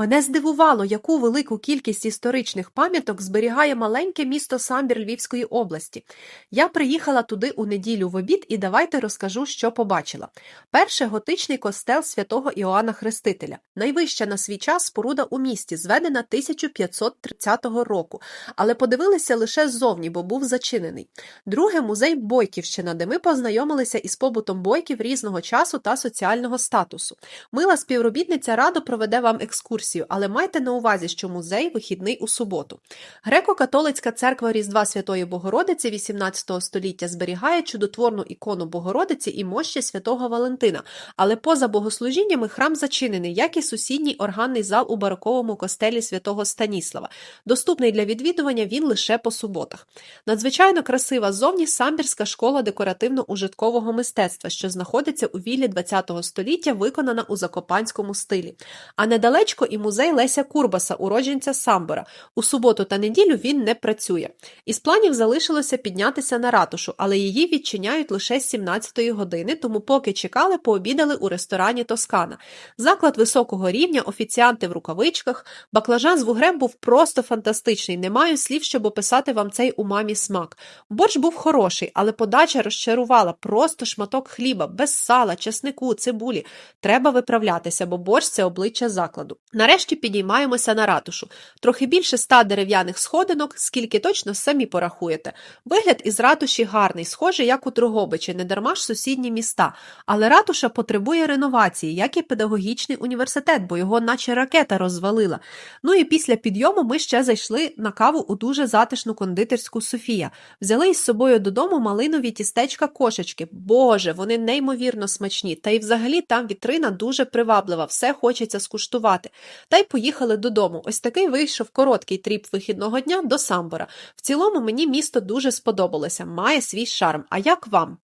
Мене здивувало, яку велику кількість історичних пам'яток зберігає маленьке місто Самбір Львівської області. Я приїхала туди у неділю в обід і давайте розкажу, що побачила. Перше готичний костел святого Іоанна Хрестителя, найвища на свій час споруда у місті, зведена 1530 року, але подивилися лише ззовні, бо був зачинений. Друге музей Бойківщина, де ми познайомилися із побутом бойків різного часу та соціального статусу. Мила співробітниця радо проведе вам екскурсію, але майте на увазі, що музей вихідний у суботу. Греко-католицька церква Різдва Святої Богородиці 18 століття зберігає чудотворну ікону Богородиці і мощі святого Валентина, але поза богослужіннями храм зачинений, як і сусідній органний зал у бароковому костелі святого Станіслава. Доступний для відвідування він лише по суботах. Надзвичайно красива ззовні самбірська школа декоративно-ужиткового мистецтва, що знаходиться у віллі ХХ століття, виконана у закопанському стилі. А недалечко музей Леся Курбаса, уродженця Самбора. У суботу та неділю він не працює. Із планів залишилося піднятися на ратушу, але її відчиняють лише з 17-ї години, тому поки чекали, пообідали у ресторані Тоскана. Заклад високого рівня, офіціанти в рукавичках, баклажан з вугрем був просто фантастичний. Не маю слів, щоб описати вам цей умамі смак. Борщ був хороший, але подача розчарувала. Просто шматок хліба, без сала, чеснику, цибулі. Треба виправлятися, бо борщ це обличчя закладу. Нарешті підіймаємося на ратушу. Трохи більше ста дерев'яних сходинок, скільки точно самі порахуєте. Вигляд із ратуші гарний, схожий, як у Трогобичі, не дарма ж сусідні міста. Але ратуша потребує реновації, як і педагогічний університет, бо його наче ракета розвалила. Ну і після підйому ми ще зайшли на каву у дуже затишну кондитерську Софія. Взяли із собою додому малинові тістечка кошечки. Боже, вони неймовірно смачні. Та й взагалі там вітрина дуже приваблива, все хочеться скуштувати. Та й поїхали додому. Ось такий вийшов короткий тріп вихідного дня до Самбора. В цілому мені місто дуже сподобалося, має свій шарм. А як вам?